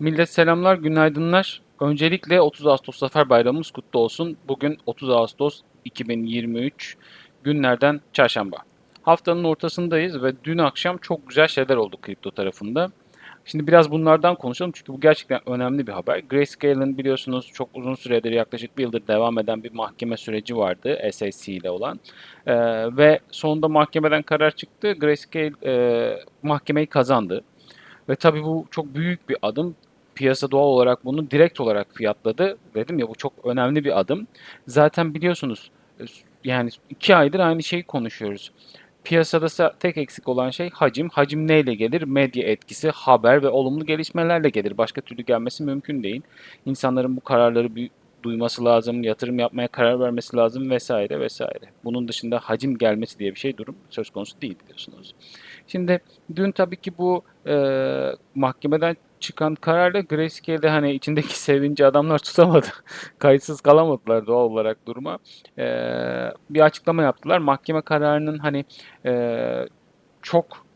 Millet selamlar, günaydınlar. Öncelikle 30 Ağustos Zafer Bayramımız kutlu olsun. Bugün 30 Ağustos 2023 günlerden çarşamba. Haftanın ortasındayız ve dün akşam çok güzel şeyler oldu kripto tarafında. Şimdi biraz bunlardan konuşalım çünkü bu gerçekten önemli bir haber. Grayscale'ın biliyorsunuz çok uzun süredir yaklaşık bir yıldır devam eden bir mahkeme süreci vardı SEC ile olan. Ee, ve sonunda mahkemeden karar çıktı. Grayscale e, mahkemeyi kazandı. Ve tabii bu çok büyük bir adım. Piyasa doğal olarak bunu direkt olarak fiyatladı. Dedim ya bu çok önemli bir adım. Zaten biliyorsunuz e, yani iki aydır aynı şeyi konuşuyoruz. Piyasada tek eksik olan şey hacim. Hacim neyle gelir? Medya etkisi, haber ve olumlu gelişmelerle gelir. Başka türlü gelmesi mümkün değil. İnsanların bu kararları duyması lazım, yatırım yapmaya karar vermesi lazım vesaire vesaire. Bunun dışında hacim gelmesi diye bir şey durum söz konusu değil biliyorsunuz. Şimdi dün tabii ki bu e, mahkemeden çıkan kararla Grayscale'de hani içindeki sevinci adamlar tutamadı. Kayıtsız kalamadılar doğal olarak duruma. E, bir açıklama yaptılar. Mahkeme kararının hani e, çok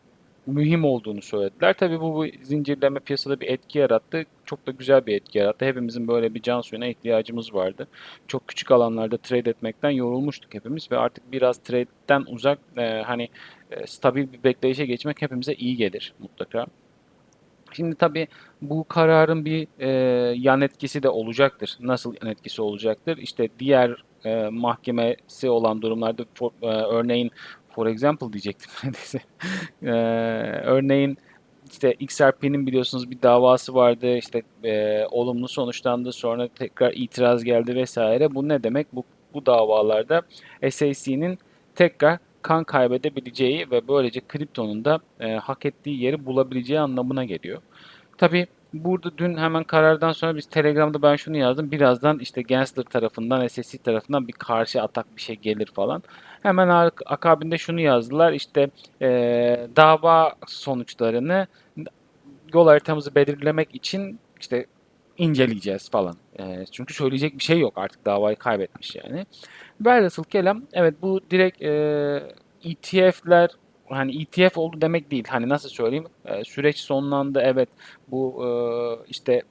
mühim olduğunu söylediler. Tabii bu, bu zincirleme piyasada bir etki yarattı. Çok da güzel bir etki yarattı. Hepimizin böyle bir can suyuna ihtiyacımız vardı. Çok küçük alanlarda trade etmekten yorulmuştuk hepimiz ve artık biraz trade'den uzak e, hani e, stabil bir bekleyişe geçmek hepimize iyi gelir mutlaka. Şimdi tabii bu kararın bir e, yan etkisi de olacaktır. Nasıl yan etkisi olacaktır? İşte diğer e, mahkemesi olan durumlarda for, e, örneğin for example diyecektim neredeyse. e, örneğin işte XRP'nin biliyorsunuz bir davası vardı. İşte e, olumlu sonuçlandı. Sonra tekrar itiraz geldi vesaire. Bu ne demek? Bu bu davalarda SEC'nin tekrar kan kaybedebileceği ve böylece kriptonun da e, hak ettiği yeri bulabileceği anlamına geliyor. Tabii burada dün hemen karardan sonra biz Telegram'da ben şunu yazdım. Birazdan işte Gensler tarafından, SEC tarafından bir karşı atak bir şey gelir falan. Hemen ak- akabinde şunu yazdılar. İşte e, dava sonuçlarını yol haritamızı belirlemek için işte inceleyeceğiz falan. E, çünkü söyleyecek bir şey yok artık davayı kaybetmiş yani. Velhasıl kelam evet bu direkt e, ETF'ler hani ETF oldu demek değil. Hani nasıl söyleyeyim? E, süreç sonlandı evet. Bu e, işte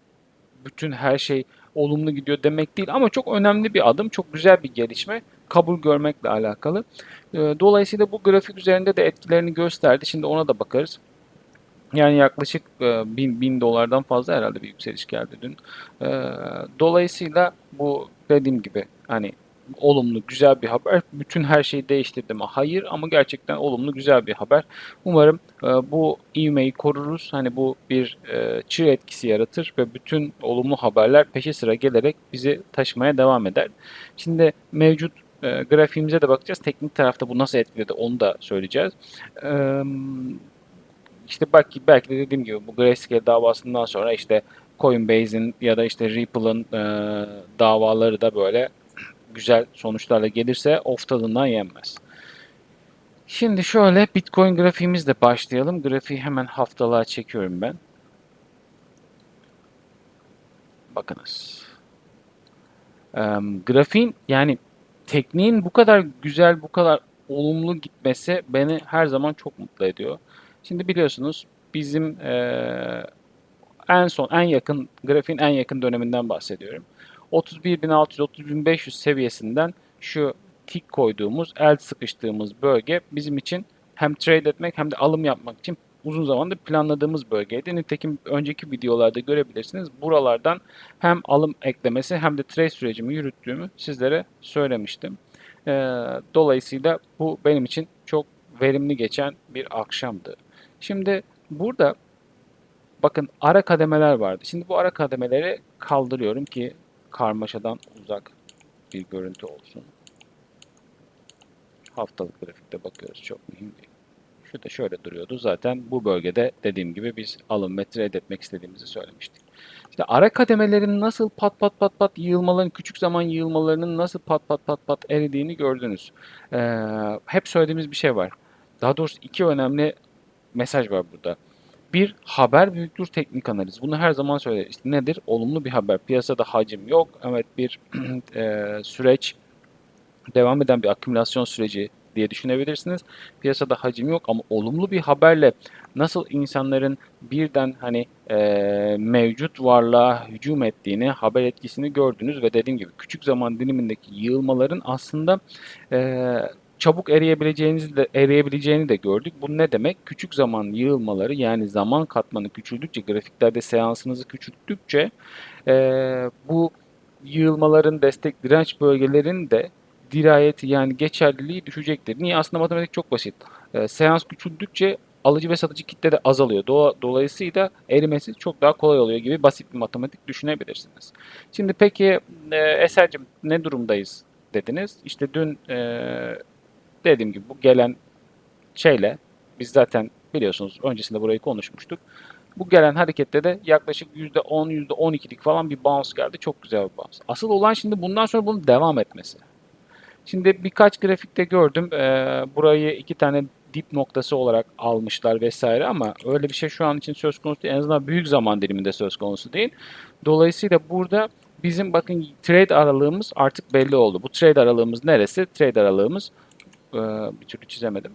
bütün her şey olumlu gidiyor demek değil ama çok önemli bir adım, çok güzel bir gelişme kabul görmekle alakalı. E, dolayısıyla bu grafik üzerinde de etkilerini gösterdi. Şimdi ona da bakarız. Yani yaklaşık e, 1000, 1000 dolardan fazla herhalde bir yükseliş geldi dün. E, dolayısıyla bu dediğim gibi hani olumlu güzel bir haber. Bütün her şeyi değiştirdi mi? Hayır ama gerçekten olumlu güzel bir haber. Umarım e, bu ivmeyi koruruz. Hani bu bir e, çığ etkisi yaratır ve bütün olumlu haberler peşi sıra gelerek bizi taşımaya devam eder. Şimdi mevcut e, grafiğimize de bakacağız. Teknik tarafta bu nasıl etkiledi onu da söyleyeceğiz. E, işte belki, belki de dediğim gibi bu Grayscale davasından sonra işte Coinbase'in ya da işte Ripple'ın e, davaları da böyle güzel sonuçlarla gelirse off tadından yenmez. Şimdi şöyle Bitcoin grafiğimizle başlayalım. Grafiği hemen haftalığa çekiyorum ben. Bakınız. Ee, grafiğin yani tekniğin bu kadar güzel, bu kadar olumlu gitmesi beni her zaman çok mutlu ediyor. Şimdi biliyorsunuz bizim ee, en son, en yakın, grafiğin en yakın döneminden bahsediyorum. 31.600-31.500 seviyesinden şu tik koyduğumuz, el sıkıştığımız bölge bizim için hem trade etmek hem de alım yapmak için uzun zamandır planladığımız bölgeydi. Nitekim önceki videolarda görebilirsiniz. Buralardan hem alım eklemesi hem de trade sürecimi yürüttüğümü sizlere söylemiştim. Ee, dolayısıyla bu benim için çok verimli geçen bir akşamdı. Şimdi burada bakın ara kademeler vardı. Şimdi bu ara kademeleri kaldırıyorum ki karmaşadan uzak bir görüntü olsun. Haftalık grafikte bakıyoruz. Çok mühim değil. Şu da şöyle duruyordu. Zaten bu bölgede dediğim gibi biz alım ve trade etmek istediğimizi söylemiştik. İşte ara kademelerin nasıl pat pat pat pat yığılmaların, küçük zaman yığılmalarının nasıl pat pat pat pat eridiğini gördünüz. Ee, hep söylediğimiz bir şey var. Daha doğrusu iki önemli mesaj var burada. Bir, haber büyüktür teknik analiz. Bunu her zaman söyleriz. İşte nedir? Olumlu bir haber. Piyasada hacim yok. Evet bir e, süreç, devam eden bir akümülasyon süreci diye düşünebilirsiniz. Piyasada hacim yok ama olumlu bir haberle nasıl insanların birden hani eee, mevcut varlığa hücum ettiğini, haber etkisini gördünüz ve dediğim gibi küçük zaman dilimindeki yığılmaların aslında eee, çabuk eriyebileceğinizi de eriyebileceğini de gördük. Bu ne demek? Küçük zaman yığılmaları yani zaman katmanı küçüldükçe grafiklerde seansınızı küçülttükçe eee, bu yığılmaların destek direnç bölgelerin de dirayeti yani geçerliliği düşecektir. Niye? Aslında matematik çok basit. Eee, seans küçüldükçe alıcı ve satıcı kitle de azalıyor. Doğa- Dolayısıyla erimesi çok daha kolay oluyor gibi basit bir matematik düşünebilirsiniz. Şimdi peki e, Eser'cim ne durumdayız dediniz. İşte dün e, dediğim gibi bu gelen şeyle biz zaten biliyorsunuz öncesinde burayı konuşmuştuk. Bu gelen harekette de yaklaşık %10, %12'lik falan bir bounce geldi. Çok güzel bir bounce. Asıl olan şimdi bundan sonra bunun devam etmesi. Şimdi birkaç grafikte gördüm. Eee, burayı iki tane dip noktası olarak almışlar vesaire ama öyle bir şey şu an için söz konusu değil. En azından büyük zaman diliminde söz konusu değil. Dolayısıyla burada bizim bakın trade aralığımız artık belli oldu. Bu trade aralığımız neresi? Trade aralığımız eee, bir türlü çizemedim.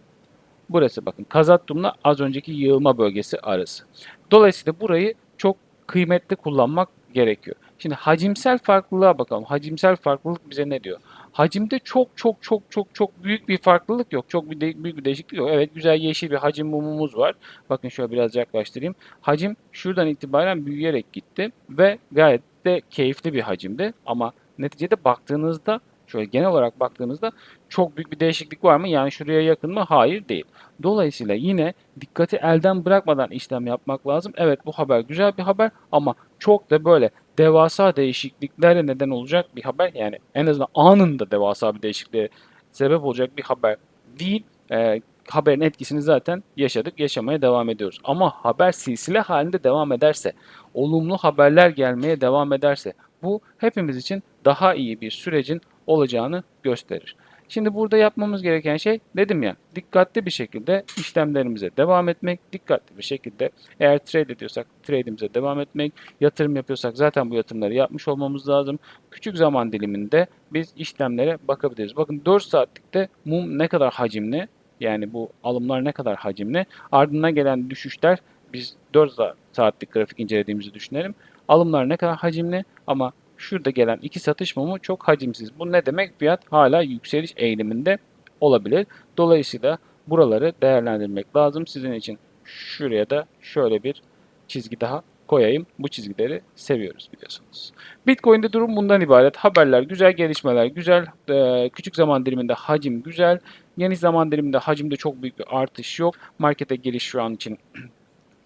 Burası bakın Kazattum'la az önceki yığılma bölgesi arası. Dolayısıyla burayı çok kıymetli kullanmak gerekiyor. Şimdi hacimsel farklılığa bakalım. Hacimsel farklılık bize ne diyor? Hacimde çok çok çok çok çok büyük bir farklılık yok. Çok bir de- büyük bir değişiklik yok. Evet güzel yeşil bir hacim mumumuz var. Bakın şöyle biraz yaklaştırayım. Hacim şuradan itibaren büyüyerek gitti ve gayet de keyifli bir hacimdi. Ama neticede baktığınızda şöyle genel olarak baktığınızda çok büyük bir değişiklik var mı? Yani şuraya yakın mı? Hayır değil. Dolayısıyla yine dikkati elden bırakmadan işlem yapmak lazım. Evet bu haber güzel bir haber ama çok da böyle devasa değişikliklere neden olacak bir haber. Yani en azından anında devasa bir değişikliğe sebep olacak bir haber değil. Ee, haberin etkisini zaten yaşadık, yaşamaya devam ediyoruz. Ama haber silsile halinde devam ederse, olumlu haberler gelmeye devam ederse bu hepimiz için daha iyi bir sürecin olacağını gösterir. Şimdi burada yapmamız gereken şey dedim ya dikkatli bir şekilde işlemlerimize devam etmek, dikkatli bir şekilde eğer trade ediyorsak trade'imize devam etmek, yatırım yapıyorsak zaten bu yatırımları yapmış olmamız lazım. Küçük zaman diliminde biz işlemlere bakabiliriz. Bakın 4 saatlikte mum ne kadar hacimli yani bu alımlar ne kadar hacimli ardından gelen düşüşler biz 4 saatlik grafik incelediğimizi düşünelim. Alımlar ne kadar hacimli ama şurada gelen iki satış mumu çok hacimsiz. Bu ne demek? Fiyat hala yükseliş eğiliminde olabilir. Dolayısıyla buraları değerlendirmek lazım. Sizin için şuraya da şöyle bir çizgi daha koyayım. Bu çizgileri seviyoruz biliyorsunuz. Bitcoin'de durum bundan ibaret. Haberler güzel, gelişmeler güzel. Ee, küçük zaman diliminde hacim güzel. Geniş zaman diliminde hacimde çok büyük bir artış yok. Markete giriş şu an için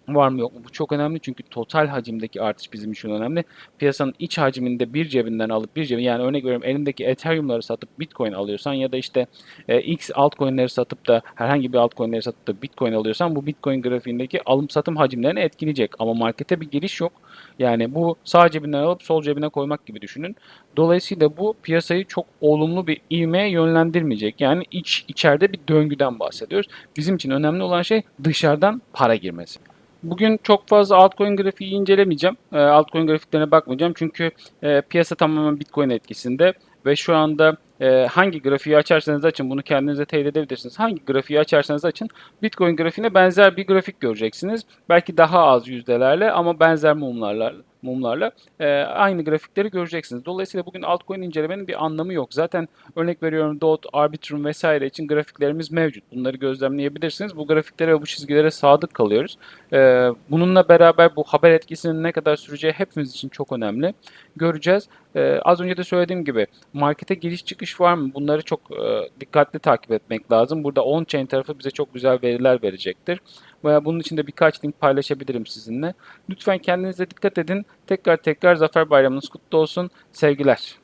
var mı yok mu? Bu çok önemli çünkü total hacimdeki artış bizim için önemli. Piyasanın iç hacminde bir cebinden alıp bir cebinden yani örnek veriyorum elindeki Ethereum'ları satıp Bitcoin alıyorsan ya da işte e, X altcoin'leri satıp da herhangi bir altcoin'leri satıp da Bitcoin alıyorsan bu Bitcoin grafiğindeki alım satım hacimlerini etkileyecek. Ama markete bir giriş yok. Yani bu sağ cebinden alıp sol cebine koymak gibi düşünün. Dolayısıyla bu piyasayı çok olumlu bir ivmeye yönlendirmeyecek. Yani iç içeride bir döngüden bahsediyoruz. Bizim için önemli olan şey dışarıdan para girmesi. Bugün çok fazla altcoin grafiği incelemeyeceğim. E, altcoin grafiklerine bakmayacağım çünkü e, piyasa tamamen Bitcoin etkisinde ve şu anda e, hangi grafiği açarsanız açın bunu kendinize teyit edebilirsiniz. Hangi grafiği açarsanız açın Bitcoin grafiğine benzer bir grafik göreceksiniz. Belki daha az yüzdelerle ama benzer mumlarla mumlarla e, aynı grafikleri göreceksiniz. Dolayısıyla bugün altcoin incelemenin bir anlamı yok. Zaten örnek veriyorum DOT, Arbitrum vesaire için grafiklerimiz mevcut. Bunları gözlemleyebilirsiniz. Bu grafiklere ve bu çizgilere sadık kalıyoruz. E, bununla beraber bu haber etkisinin ne kadar süreceği hepimiz için çok önemli. Göreceğiz. E, az önce de söylediğim gibi markete giriş çıkış var mı? Bunları çok e, dikkatli takip etmek lazım. Burada on-chain tarafı bize çok güzel veriler verecektir. Veya bunun için de birkaç link paylaşabilirim sizinle. Lütfen kendinize dikkat edin. Tekrar tekrar Zafer Bayramınız kutlu olsun. Sevgiler.